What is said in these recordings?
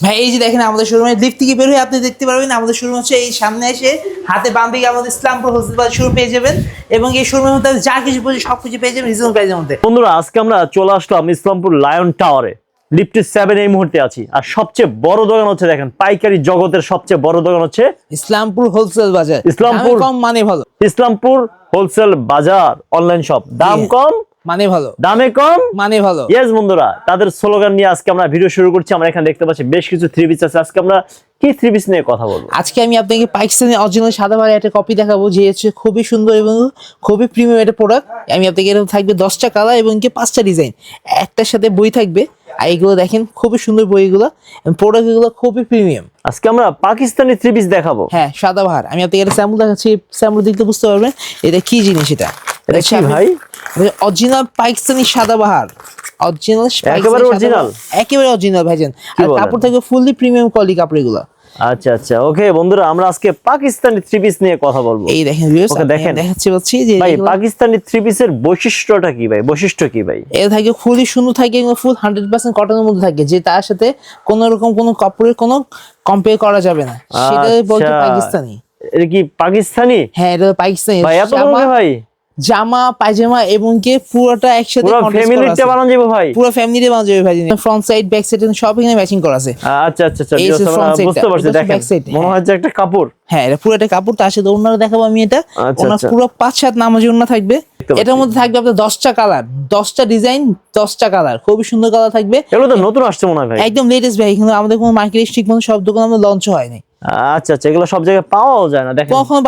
ভাই এই যে দেখেন আমাদের শোরুমে লিফট থেকে বের হয়ে আপনি দেখতে পারবেন আমাদের শোরুম হচ্ছে এই সামনে এসে হাতে বাম দিকে আমাদের ইসলামপুর হোলসেল বাজার শুরু পেয়ে যাবেন এবং এই শোরুমের মধ্যে যা কিছু বলছি সব কিছু পেয়ে যাবেন রিজনেবল প্রাইসের মধ্যে। বন্ধুরা আজকে আমরা চলে আসলাম ইসলামপুর লায়ন টাওয়ারে লিফটের সেভেন এই মুহূর্তে আছি। আর সবচেয়ে বড় দোকান হচ্ছে দেখেন পাইকারি জগতের সবচেয়ে বড় দোকান হচ্ছে ইসলামপুর হোলসেল বাজার। ইসলামপুর- কম মানে ভালো। ইসলামপুর হোলসেল বাজার অনলাইন শপ দাম কম মানে ভালো। দামে কম? মানে ভালো। ইয়েস বন্ধুরা তাদের স্লোগান নিয়ে আজকে আমরা ভিডিও শুরু করছি। আমরা এখানে দেখতে পাচ্ছি বেশ কিছু থ্রি পিস আছে। আজকে আমরা কি থ্রি পিস নিয়ে কথা বলব? আজকে আমি আপনাকে পাকিস্তানি অরিজিনাল সাদা ভাড়া একটা কপি দেখাবো যে হচ্ছে খুবই সুন্দর এবং খুবই প্রিমিয়াম একটা প্রোডাক্ট আমি আপনাকে এটা থাকবে দশটা কালার এবং কি পাঁচটা ডিজাইন একটার সাথে বই থাকবে আর এইগুলো দেখেন খুবই সুন্দর বইগুলো। প্রোডাক্ট এগুলো খুবই প্রিমিয়াম আজকে আমরা পাকিস্তানি থ্রি পিস দেখাবো। হ্যাঁ সাদা ভার। আমি আপনাকে একটা স্যাম্পল দেখাচ্ছি স্যাম্পল দেখতে বুঝতে পারবেন এটা কি জিনিস এটা? এটা কি ভাই? অরিজিনাল পাকিস্তানি সাদা বাহার অরিজিনাল একেবারে original? একেবারে অরিজিনাল ভাইজান আর কাপড় থাকবে ফুললি প্রিমিয়াম কোয়ালিটি কাপড় এগুলো। আচ্ছা আচ্ছা। ওকে বন্ধুরা আমরা আজকে পাকিস্তানি থ্রি পিস নিয়ে কথা বলব। এই দেখেন দেখেন। দেখাচ্ছি পাচ্ছি যে ভাই পাকিস্তানি থ্রি পিসের বৈশিষ্ট্যটা কি ভাই? বৈশিষ্ট্য কি ভাই? এটা থাকে ফুলই সুন্দর থাকে ফুল হান্ড্রেড পার্সেন্ট কটনের মধ্যে থাকে যে তার সাথে কোনো রকম কোনো কাপড়ের কোনো কম্পেয়ার করা যাবে না। সেটা বলতে আচ্ছা। পাকিস্তানি। এটা কি পাকিস্তানি? হ্যাঁ এটা পাকিস্তানি। ভাই এত ভাই? জামা পায়জামা এবং কি পুরোটা একসাথে পুরো আছে। বানানো যাবে ভাই? পুরো ফ্যামিলি বানানো যাবে ভাই ফ্রন্ট সাইড ব্যাক সাইড সব এখানে ম্যাচিং করা আছে। আচ্ছা আচ্ছা আচ্ছা বুঝতে পারছি দেখেন। মনে যে একটা কাপড়। হ্যাঁ এটা পুরো একটা কাপড় তার সাথে ওনারা দেখাবো আমি এটা। আচ্ছা, ওনার আচ্ছা। পুরো পাঁচ সাত নামাজি ওনা থাকবে। এটার মধ্যে থাকবে আপনার দশটা কালার দশটা ডিজাইন দশটা কালার খুবই সুন্দর কালার থাকবে। এগুলো তো নতুন আসছে মনে হয় ভাই। একদম লেটেস্ট ভাই কিন্তু আমাদের কোনো মার্কেটে ঠিক মতো সব দোকান আমাদের লঞ্চ হয়নি। আচ্ছা আচ্ছা এগুলো সব জায়গায় পাওয়াও যায় না দেখেন। কখনো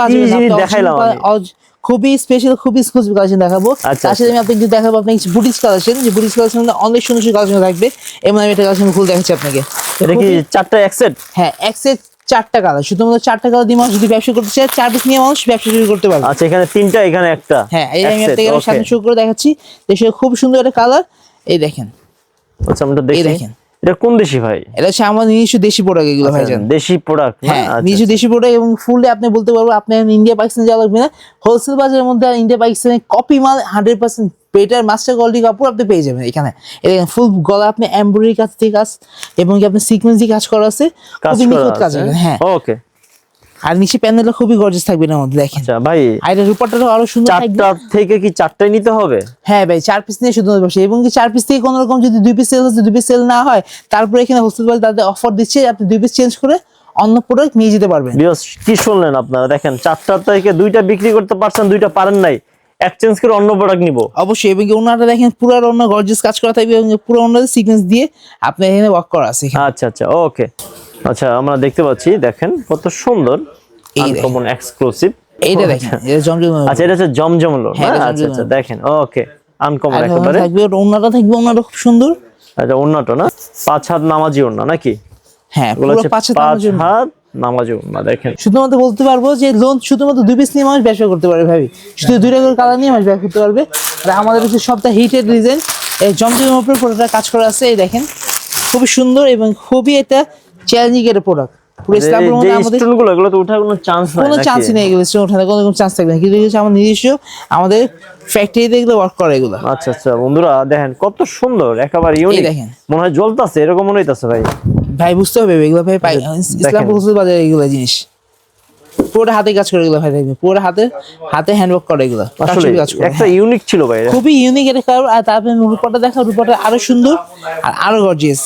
দেখাইলাম খুবই স্পেশাল খুবই এক্সক্লুসিভ কালেকশন দেখাবো। আচ্ছা, তার আমি আপনাকে দেখাবো আপনাকে বুটিক্স কালেকশন যে বুটিক্স কালেকশন অনেক সুন্দর সুন্দর কালেকশন থাকবে। এবং আমি এটা কালেকশন ফুল দেখাচ্ছি আপনাকে। এটা কি চারটা একসেট হ্যাঁ এক সেট চারটা কালার শুধুমাত্র চারটা কালার দিয়ে মানুষ যদি ব্যবসা করতে চায় চার পিস নিয়ে মানুষ ব্যবসা শুরু করতে পারবে। আচ্ছা এখানে তিনটা এখানে একটা। হ্যাঁ এই আমি আপনাকে. সামনে শুরু করে দেখাচ্ছি। দেখে খুব সুন্দর একটা কালার এই দেখেন। আচ্ছা আমরা দেখি। দেখেন। এটা কোন দেশি ভাই? এটা হচ্ছে আমার নিজস্ব দেশি প্রোডাক্ট এগুলো ভাই দেশি প্রোডাক্ট হ্যাঁ নিজস্ব দেশি প্রোডাক্ট এবং ফুললি আপনি বলতে পারব আপনি ইন্ডিয়া পাকিস্তান যাওয়া লাগবে না। হোলসেল বাজারের মধ্যে ইন্ডিয়া পাকিস্তানের কপি মাল hundred percent better master quality কাপড় আপনি পেয়ে যাবেন এখানে। ফুল গলা আপনি এমব্রয়ডারি কাজ থেকে কাজ এবং কি আপনি সিকোয়েন্স কাজ করা আছে কাজ হ্যাঁ। ওকে আর নিচে প্যানেলটা খুবই গর্জিয়াস থাকবে না মধ্যে দেখেন। আচ্ছা ভাই আর এটা রূপারটাও আরও সুন্দর থাকবে। চারটা থেকে কি চারটাই নিতে হবে? হ্যাঁ ভাই চার পিস নিয়ে শুধু বসে। এবং কি চার পিস থেকে কোনো রকম যদি দুই পিস সেল হচ্ছে দুই পিস সেল না হয় তারপরে এখানে হোলসেল বাজার তাদের অফার দিচ্ছে আপনি দুই পিস চেঞ্জ করে অন্য প্রোডাক্ট নিয়ে যেতে পারবেন। বিয়স কি শুনলেন আপনারা? দেখেন চারটা থেকে দুইটা বিক্রি করতে পারছেন দুইটা পারেন নাই। এক্সচেঞ্জ করে অন্য প্রোডাক্ট নিব। অবশ্যই এবং কি ওনারা দেখেন পুরো অন্য গর্জিয়াস কাজ করা থাকবে এবং পুরো অন্য সিকোয়েন্স দিয়ে আপনার এখানে ওয়ার্ক করা আছে আচ্ছা আচ্ছা ওকে আচ্ছা আমরা দেখতে পাচ্ছি দেখেন কত সুন্দর আনকমন এক্সক্লুসিভ এইটা দেখেন এটা জমজম আচ্ছা এটা হচ্ছে জমজম লো হ্যাঁ, আচ্ছা আচ্ছা দেখেন ওকে আনকমন একেবারে। থাকবে ওনারা থাকবে ওনারা খুব সুন্দর। আচ্ছা ওন্নাটা না? পাঁচ হাত নামাজি ওন্না নাকি? হ্যাঁ পুরো পাঁচ হাত নামাজি ওন্না দেখেন। শুধুমাত্র বলতে পারব যে লোন শুধুমাত্র দুই পিস নিয়ে মানুষ ব্যবসা করতে পারবে ভাবি। শুধু দুইটা করে কালার নিয়ে মানুষ ব্যবসা করতে পারবে। আর আমাদের হচ্ছে সবটা হিটেড ডিজাইন এই জমজমের উপরে পুরোটা কাজ করা আছে এই দেখেন। খুবই সুন্দর এবং খুবই এটা চ্যালেঞ্জিং একটা প্রোডাক্ট পুরো যে মধ্যে আমাদের স্টোন এগুলো তো ওঠার কোনো চান্স নাই কোনো নাকি? নেই এগুলো স্টোন ওঠাতে কোনো চান্স থাকবে না। কিন্তু হচ্ছে আমার নিজস্ব আমাদের ফ্যাক্টরিতে এগুলো ওয়ার্ক করে এগুলো। আচ্ছা আচ্ছা বন্ধুরা দেখেন কত সুন্দর একেবারে ইউনিক দেখেন। মনে হয় জ্বলতাছে এরকম মনে হইতাছে ভাই। ভাই বুঝতে হবে এগুলো ভাই পাই ইসলাম হোলসেল বাজারে এগুলো জিনিস। হাতে কাজ করে এগুলো ভাই দেখবে পুরো হাতে হাতে হ্যান্ডওয়ার্ক করে এগুলো। আসলে কাজ একটা ইউনিক ছিল ভাই এটা। খুবই ইউনিক একটা কালার আর তারপরে রূপাটা দেখা রূপাটা আরও সুন্দর আর আরও গর্জিয়াস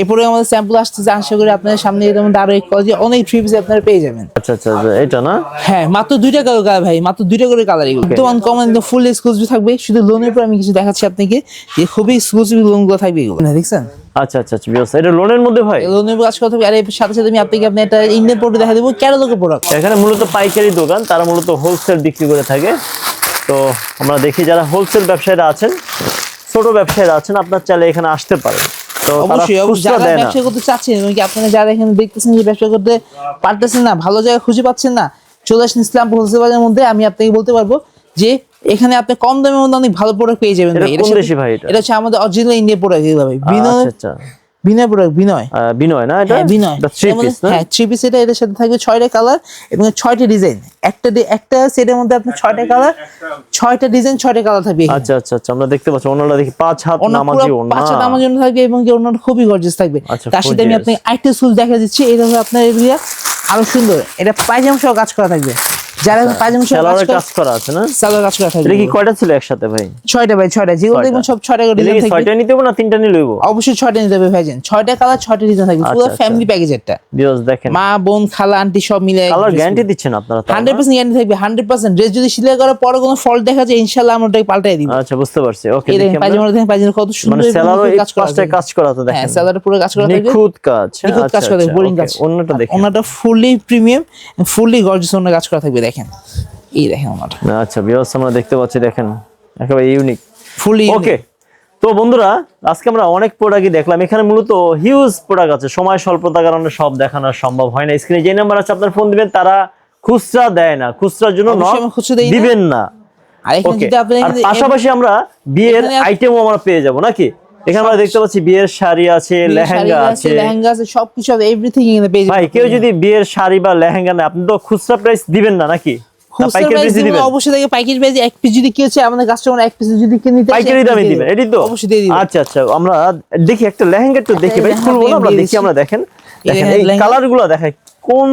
এরপরে আমাদের স্যাম্পল আসতেছে আশা করি আপনাদের সামনে এর মধ্যে আরও এক কলেজে অনেক ট্রিপস আপনারা পেয়ে যাবেন। আচ্ছা আচ্ছা আচ্ছা, এটা না? হ্যাঁ মাত্র দুইটা কালার কালার ভাই মাত্র দুইটা করে কালার এগুলো। তো আনকমন একদম ফুল এক্সক্লুসিভ থাকবে শুধু লোনের উপর আমি কিছু দেখাচ্ছি আপনাকে যে খুবই এক্সক্লুসিভ লোনগুলো থাকবে এগুলো। না দেখছেন? আচ্ছা আচ্ছা আচ্ছা বিয়স এটা লোনের মধ্যে ভাই? লোনের কাজ হবে আর এর সাথে সাথে আমি আপনাকে আপনি একটা ইন্ডিয়ান প্রোডাক্ট দেখা দেবো ক্যাটালগের প্রোডাক্ট এখানে মূলত পাইকারি দোকান তারা মূলত হোলসেল বিক্রি করে থাকে। তো আমরা দেখি যারা হোলসেল ব্যবসায়ীরা আছেন ছোট ব্যবসায়ীরা আছেন আপনার চাইলে এখানে আসতে পারেন। তো অবশ্যই যারা ব্যবসা করতে চাচ্ছেন এবং কি আপনারা যারা এখানে দেখতেছেন যে ব্যবসা করতে পারতেছেন না ভালো জায়গা খুঁজে পাচ্ছেন না চলে আসেন ইসলাম হোলসেল বাজারের মধ্যে আমি আপনাকে বলতে পারব যে এখানে আপনি কম দামের মধ্যে অনেক ভালো প্রোডাক্ট পেয়ে যাবেন এটা হচ্ছে আমাদের অরিজিনাল ইন্ডিয়া প্রোডাক্ট এগুলো ভাই। আচ্ছা। বিনয় প্রোডাক্ট বিনয়। আহ, বিনয় না এটা? হ্যাঁ বিনয়। হ্যাঁ থ্রি পিস এটা এটার সাথে থাকবে ছয়টা কালার এবং ছয়টা ডিজাইন একটা দি- একটা সেটের মধ্যে আপনার ছয়টা কালার ছয়টা ডিজাইন ছয়টা কালার থাকবে আচ্ছা আচ্ছা আচ্ছা আমরা দেখতে পাচ্ছি অন্যরা দেখি পাঁচ হাত নামাজি ওনা পাঁচটা আমার জন্য থাকবে এবং কি অন্যটা খুবই গর্জিয়াস থাকবে। আচ্ছা, তার সাথে আমি আপনাকে আরেকটা সুল দেখা দিচ্ছি এটা হলো আপনার এগুলা আরও সুন্দর। এটা পায়জামা সহ কাজ করা থাকবে। যারা পায়জামা সহ কাজ করা আছে না? সালোয়ার কাজ করা এটা কি কয়টা ছিল একসাথে ভাই? ভাই যেগুলো দেখবেন সব করে এটা ডিজাইন থাকবে ছয়টা নিতে হবে না নিয়ে লইব অবশ্যই নিতে হবে ভাইজান। কালার ডিজাইন থাকবে। পুরো আচ্ছা, আচ্ছা। ফ্যামিলি প্যাকেজ বিকজ দেখেন। মা বোন খালা আন্টি সব মিলে কালার গ্যারান্টি দিচ্ছেন আপনারা তাও না? হান্ড্রেড পার্সেন্ট গ্যারান্টি থাকবে হান্ড্রেড পার্সেন্ট ড্রেস যদি সিলাই করার পরে কোনো ফল্ট দেখা যায় ইনশাল্লাহ আমরা ওটাকে পাল্টাই দিব। আচ্ছা বুঝতে পারছি। ওকে দেখেন পায়জামা দেখেন পায়জামা কত মানে সুন্দর সেলারও এই কাজ করা পাঁচটায় কাজ করা তো হ্যাঁ দেখেন। পুরো কাজ করা থাকবে। নিখুঁত কাজ। হ্যাঁ নিখুঁত কাজ আচ্ছা করা থাকবে আচ্ছা, বোরিং কাজ। অন্যটা দেখি। ওনাটা ফুললি প্রিমিয়াম ফুললি গর্জিয়াস ওনার কাজ করা থাকবে দেখেন। এই দেখেন ওনাটা। আচ্ছা বিয়স আমরা দেখতে পাচ্ছি দেখেন একেবারে ইউনিক ফুললি ওকে তো বন্ধুরা আজকে আমরা অনেক প্রোডাক্টই দেখলাম। এখানে মূলত হিউজ প্রোডাক্ট আছে। সময় স্বল্পতার কারণে সব দেখানো সম্ভব হয় না। স্ক্রিনে যে নাম্বার আছে আপনার ফোন দিবেন তারা খুচরা দেয় না। খুচরার জন্য। দিবেন না। আর এখানে যদি আপনি আর পাশাপাশি আমরা বিয়ের আইটেমও আমরা পেয়ে যাব নাকি? এখানে আমরা দেখতে পাচ্ছি বিয়ের শাড়ি আছে লেহেঙ্গা আছে লেহেঙ্গা আছে সবকিছু আছে এভরিথিং এখানে পেয়ে যাবেন ভাই কেউ যদি বিয়ের শাড়ি বা লেহেঙ্গা নেয় আপনি তো খুচরা প্রাইস দিবেন না নাকি? অবশ্যই দেখে পাইকারি প্রাইস এক পিস যদি আমাদের কাস্টমার এক পিস যদি কিনে নিতে পাইকারি দামে দিয়ে দিবেন দেব। তো? অবশ্যই দিয়ে আচ্ছা আচ্ছা আমরা দেখি একটা লেহেঙ্গা একটু দেখি ভাই খুলবো না? আমরা দেখি। আমরা দেখেন। এই দেখেন এই লেহেঙ্গা। কালারগুলো দেখাই কোন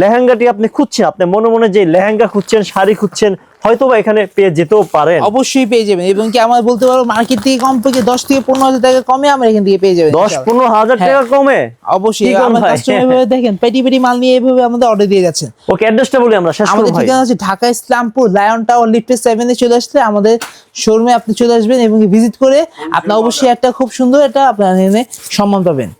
লেহেঙ্গাটি আপনি খুঁজছেন আপনি মনে মনে যে লেহেঙ্গা খুঁজছেন শাড়ি খুঁজছেন হয়তো বা এখানে পেয়ে যেতেও পারেন। অবশ্যই পেয়ে যাবেন এবং কি আমার বলতে পারব মার্কেট থেকে কম থেকে দশ থেকে পনেরো হাজার টাকা কমে আমরা এখান থেকে পেয়ে যাবেন। দশ পনেরো হাজার হ্যাঁ। টাকা কমে? অবশ্যই। আমার কাস্টমার দেখেন পেটি পেটি মাল নিয়ে এভাবে আমাদের অর্ডার দিয়ে যাচ্ছেন। ওকে অ্যাড্রেসটা বলি আমরা শেষ আমাদের ঠিকানা হচ্ছে ঢাকা ইসলামপুর লায়ন টাওয়ার লিফটের সেভেনে চলে আসলে আমাদের শোরুমে আপনি চলে আসবেন এবং ভিজিট করে আপনি অবশ্যই একটা খুব সুন্দর একটা আপনার এখানে সম্মান পাবেন।